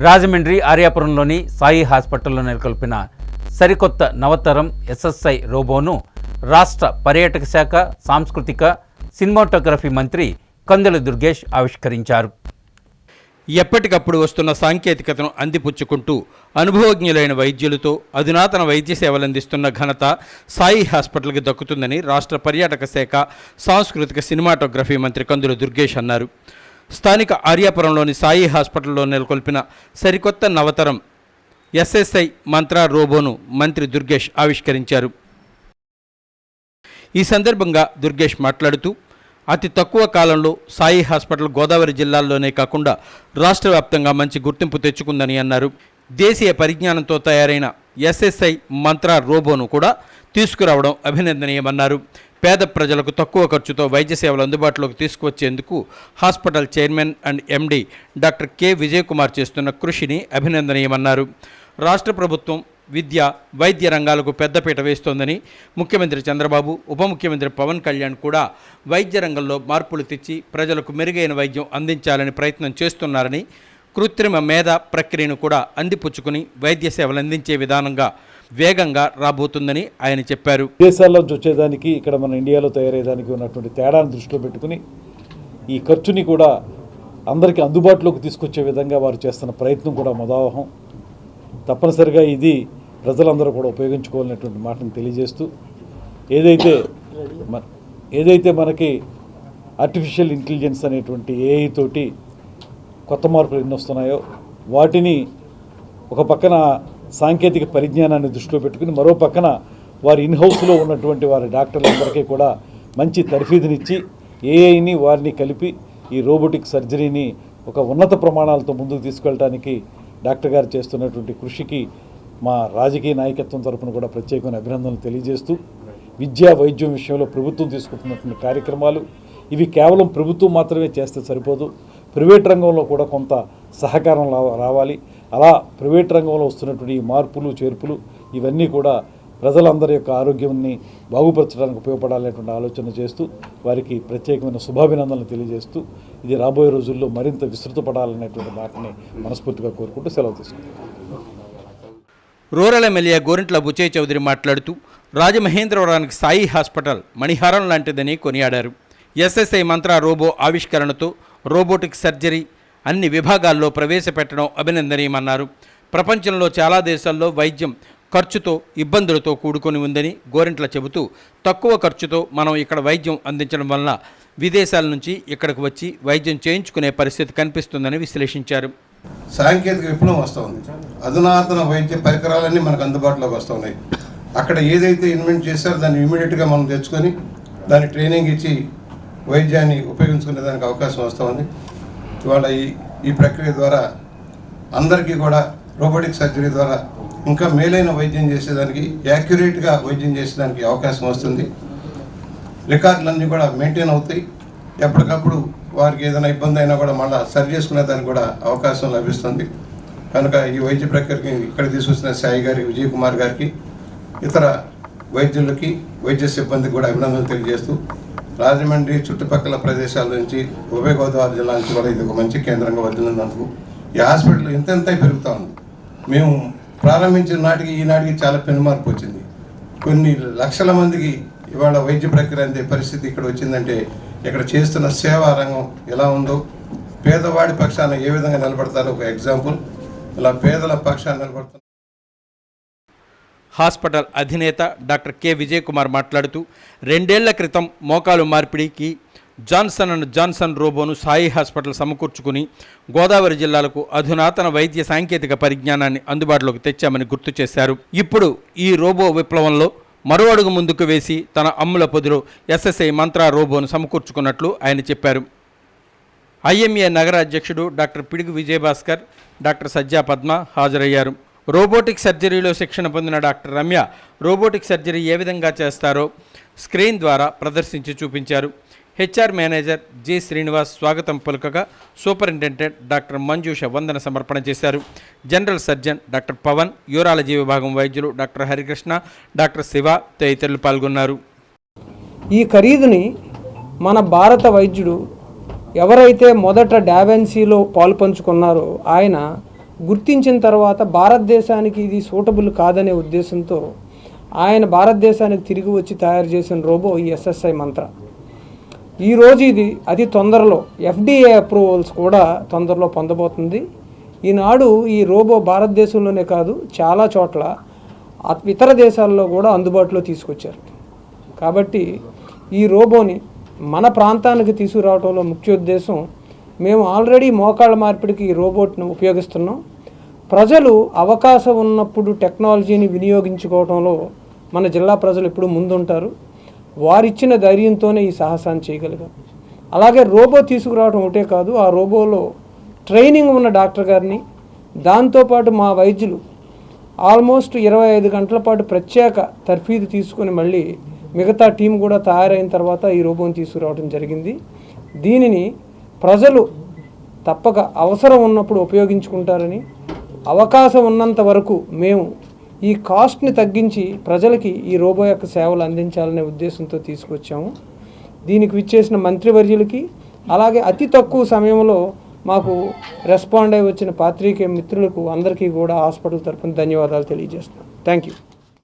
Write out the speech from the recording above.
రాజమండ్రి ఆర్యాపురంలోని సాయి హాస్పిటల్లో నెలకొల్పిన సరికొత్త నవతరం ఎస్ఎస్ఐ రోబోను రాష్ట్ర పర్యాటక శాఖ సాంస్కృతిక సినిమాటోగ్రఫీ మంత్రి కందుల దుర్గేష్ ఆవిష్కరించారు. ఎప్పటికప్పుడు వస్తున్న సాంకేతికతను అందిపుచ్చుకుంటూ అనుభవజ్ఞులైన వైద్యులతో అధునాతన వైద్య సేవలు అందిస్తున్న ఘనత సాయి హాస్పిటల్కి దక్కుతుందని రాష్ట్ర పర్యాటక శాఖ సాంస్కృతిక సినిమాటోగ్రఫీ మంత్రి కందుల దుర్గేష్ అన్నారు. స్థానిక ఆర్యాపురంలోని సాయి హాస్పిటల్లో నెలకొల్పిన సరికొత్త నవతరం ఎస్ఎస్ఐ మంత్ర రోబోను మంత్రి దుర్గేష్ ఆవిష్కరించారు. ఈ సందర్భంగా దుర్గేష్ మాట్లాడుతూ అతి తక్కువ కాలంలో సాయి హాస్పిటల్ గోదావరి జిల్లాల్లోనే కాకుండా రాష్ట్ర వ్యాప్తంగా మంచి గుర్తింపు తెచ్చుకుందని అన్నారు. దేశీయ పరిజ్ఞానంతో తయారైన ఎస్ఎస్ఐ మంత్ర రోబోను కూడా తీసుకురావడం అభినందనీయమన్నారు. పేద ప్రజలకు తక్కువ ఖర్చుతో వైద్య సేవలు అందుబాటులోకి తీసుకువచ్చేందుకు hospital chairman and MD doctor K Vijay Kumar చేస్తున్న కృషిని అభినందనీయమన్నారు. రాష్ట్ర ప్రభుత్వం విద్య వైద్య రంగాలకు పెద్దపీట వేస్తోందని ముఖ్యమంత్రి చంద్రబాబు ఉప ముఖ్యమంత్రి పవన్ కళ్యాణ్ కూడా వైద్య రంగంలో మార్పులు తెచ్చి ప్రజలకు మెరుగైన వైద్యం అందించాలని ప్రయత్నం చేస్తున్నారని కృత్రిమ మేధ ప్రక్రియను కూడా అందిపుచ్చుకుని వైద్య సేవలు అందించే విధానంగా వేగంగా రాబోతుందని ఆయన చెప్పారు. విదేశాల్లో వచ్చేదానికి ఇక్కడ మన ఇండియాలో తయారయ్యేదానికి ఉన్నటువంటి తేడాను దృష్టిలో పెట్టుకుని ఈ ఖర్చుని కూడా అందరికీ అందుబాటులోకి తీసుకొచ్చే విధంగా వారు చేస్తున్న ప్రయత్నం కూడా మొదావహం తప్పనిసరిగా ఇది ప్రజలందరూ కూడా ఉపయోగించుకోవాలనేటువంటి మాటను తెలియజేస్తూ ఏదైతే మ- ఏదైతే మనకి ఆర్టిఫిషియల్ ఇంటెలిజెన్స్ అనేటువంటి ఏఐ తోటి కొత్త మార్పులు ఎన్ని వస్తున్నాయో వాటిని ఒక పక్కన సాంకేతిక పరిజ్ఞానాన్ని దృష్టిలో పెట్టుకుని మరో పక్కన వారి ఇన్ హౌస్లో ఉన్నటువంటి వారి డాక్టర్లందరికీ కూడా మంచి తర్ఫీదునిచ్చి ఏఐని వారిని కలిపి ఈ రోబోటిక్ సర్జరీని ఒక ఉన్నత ప్రమాణాలతో ముందుకు తీసుకెళ్ళడానికి డాక్టర్ గారు చేస్తున్నటువంటి కృషికి మా రాజకీయ నాయకత్వం తరపున కూడా ప్రత్యేకమైన అభినందనలు తెలియజేస్తూ విద్యా వైద్యం విషయంలో ప్రభుత్వం తీసుకుంటున్నటువంటి కార్యక్రమాలు ఇవి కేవలం ప్రభుత్వం మాత్రమే చేస్తే సరిపోదు. ప్రైవేట్ రంగంలో కూడా కొంత సహకారం రావాలి. అలా ప్రైవేట్ రంగంలో వస్తున్నటువంటి ఈ మార్పులు చేర్పులు ఇవన్నీ కూడా ప్రజలందరి యొక్క ఆరోగ్యాన్ని బాగుపరచడానికి ఉపయోగపడాలనేటువంటి ఆలోచన చేస్తూ వారికి ప్రత్యేకమైన శుభాభినందనలు తెలియజేస్తూ ఇది రాబోయే రోజుల్లో మరింత విస్తృతపడాలనేటువంటి మాటని మనస్ఫూర్తిగా కోరుకుంటూ సెలవు తీసుకుంటాం రూరల్ ఎమ్మెల్యే గోరింట్ల బుచ్చయ్య చౌదరి మాట్లాడుతూ రాజమహేంద్రవరానికి సాయి హాస్పిటల్ మణిహారం లాంటిదని కొనియాడారు. ఎస్ఎస్ఐ మంత్ర రోబో ఆవిష్కరణతో రోబోటిక్ సర్జరీ అన్ని విభాగాల్లో ప్రవేశపెట్టడం అభినందనీయమన్నారు. ప్రపంచంలో చాలా దేశాల్లో వైద్యం ఖర్చుతో ఇబ్బందులతో కూడుకొని ఉందని గోరింట్ల చెబుతూ తక్కువ ఖర్చుతో మనం ఇక్కడ వైద్యం అందించడం వలన విదేశాల నుంచి ఇక్కడికి వచ్చి వైద్యం చేయించుకునే పరిస్థితి కనిపిస్తుందని విశ్లేషించారు. సాంకేతిక విప్లవం వస్తుంది. అధునాతన వైద్య పరికరాలన్నీ మనకు అందుబాటులోకి వస్తున్నాయి అక్కడ ఏదైతే ఇన్వెంట్ చేశారో దాన్ని ఇమీడియట్గా మనం తెచ్చుకొని దాని ట్రైనింగ్ ఇచ్చి వైద్యాన్ని ఉపయోగించుకునే దానికి అవకాశం వస్తుంది. ఇవాళ ఈ ఈ ప్రక్రియ ద్వారా అందరికీ కూడా రోబోటిక్ సర్జరీ ద్వారా ఇంకా మేలైన వైద్యం చేసేదానికి యాక్యురేట్గా వైద్యం చేసేదానికి అవకాశం వస్తుంది. రికార్డులన్నీ కూడా మెయింటైన్ అవుతాయి. ఎప్పటికప్పుడు వారికి ఏదైనా ఇబ్బంది అయినా కూడా మళ్ళీ సరి చేసుకునే దానికి కూడా అవకాశం లభిస్తుంది. కనుక ఈ వైద్య ప్రక్రియకి ఇక్కడ తీసుకొచ్చిన సాయి గారికి విజయ్ కుమార్ గారికి ఇతర వైద్యులకి వైద్య సిబ్బందికి కూడా అభినందనలు తెలియజేస్తూ రాజమండ్రి చుట్టుపక్కల ప్రదేశాల నుంచి ఉభయ గోదావరి జిల్లా నుంచి కూడా ఇది ఒక మంచి కేంద్రంగా వదిలినందుకు ఈ హాస్పిటల్ ఇంతెంత పెరుగుతూ ఉంది. మేము ప్రారంభించిన నాటికి ఈనాటికి చాలా పెనుమార్పు వచ్చింది. కొన్ని లక్షల మందికి ఇవాళ వైద్య ప్రక్రియ అందే పరిస్థితి ఇక్కడ వచ్చిందంటే ఇక్కడ చేస్తున్న సేవా రంగం ఎలా ఉందో పేదవాడి పక్షాన ఏ విధంగా నిలబడతారో ఒక ఎగ్జాంపుల్. ఇలా పేదల పక్షాన నిలబడతారు హాస్పిటల్ అధినేత డాక్టర్ కె విజయ్ కుమార్ మాట్లాడుతూ రెండేళ్ళ క్రితం మోకాలు మార్పిడికి జాన్సన్ అండ్ జాన్సన్ రోబోను సాయి హాస్పిటల్ సమకూర్చుకుని గోదావరి జిల్లాలకు అధునాతన వైద్య సాంకేతిక పరిజ్ఞానాన్ని అందుబాటులోకి తెచ్చామని గుర్తు చేశారు. ఇప్పుడు ఈ రోబో విప్లవంలో మరో అడుగు ముందుకు వేసి తన అమ్ముల పొదిలో ఎస్ఎస్ఐ మంత్ర రోబోను సమకూర్చుకున్నట్లు ఆయన చెప్పారు. ఐఎంఏ నగర అధ్యక్షుడు డాక్టర్ పిడుగు విజయభాస్కర్ డాక్టర్ సజ్జా పద్మ హాజరయ్యారు. రోబోటిక్ సర్జరీలో శిక్షణ పొందిన డాక్టర్ రమ్య రోబోటిక్ సర్జరీ ఏ విధంగా చేస్తారో స్క్రీన్ ద్వారా ప్రదర్శించి చూపించారు. హెచ్ఆర్ మేనేజర్ జి శ్రీనివాస్ స్వాగతం పలుకగా సూపరింటెండెంట్ డాక్టర్ మంజూష వందన సమర్పణ చేశారు. General surgeon doctor Pavan urology విభాగం వైద్యులు డాక్టర్ హరికృష్ణ డాక్టర్ శివ తదితరులు పాల్గొన్నారు. ఈ ఖరీదుని మన భారత వైద్యుడు ఎవరైతే మొదట డావెన్సీలో పాల్పంచుకున్నారో ఆయన గుర్తించిన తర్వాత భారతదేశానికి ఇది సూటబుల్ కాదనే ఉద్దేశంతో ఆయన భారతదేశానికి తిరిగి వచ్చి తయారు చేసిన రోబో ఈ ఎస్ఎస్ఐ మంత్ర. ఈరోజు ఇది అతి తొందరలో ఎఫ్డిఏ అప్రూవల్స్ కూడా తొందరలో పొందబోతుంది. ఈనాడు ఈ రోబో భారతదేశంలోనే కాదు చాలా చోట్ల ఇతర దేశాల్లో కూడా అందుబాటులో తీసుకొచ్చారు. కాబట్టి ఈ రోబోని మన ప్రాంతానికి తీసుకురావడంలో ముఖ్య ఉద్దేశం మేము ఆల్రెడీ మోకాళ్ళ మార్పిడికి ఈ రోబోట్ను ఉపయోగిస్తున్నాం. ప్రజలు అవకాశం ఉన్నప్పుడు టెక్నాలజీని వినియోగించుకోవడంలో మన జిల్లా ప్రజలు ఎప్పుడు ముందుంటారు. వారిచ్చిన ధైర్యంతోనే ఈ సాహసాన్ని చేయగలిగాం. అలాగే రోబో తీసుకురావడం ఒకటే కాదు ఆ రోబోలో ట్రైనింగ్ ఉన్న డాక్టర్ గారిని దాంతోపాటు మా వైద్యులు ఆల్మోస్ట్ ఇరవై ఐదు గంటల పాటు ప్రత్యేక తర్ఫీదు తీసుకొని మళ్ళీ మిగతా టీం కూడా తయారైన తర్వాత ఈ రోబోని తీసుకురావడం జరిగింది. దీనిని ప్రజలు తప్పక అవసరం ఉన్నప్పుడు ఉపయోగించుకుంటారని అవకాశం ఉన్నంత వరకు మేము ఈ కాస్ట్ని తగ్గించి ప్రజలకి ఈ రోబో యొక్క సేవలు అందించాలనే ఉద్దేశంతో తీసుకొచ్చాము. దీనికి విచ్చేసిన మంత్రివర్యులకి అలాగే అతి తక్కువ సమయంలో మాకు రెస్పాండ్ అయి వచ్చిన పాత్రికేయ మిత్రులకు అందరికీ కూడా హాస్పిటల్ తరపున ధన్యవాదాలు తెలియజేస్తున్నాను థ్యాంక్ యూ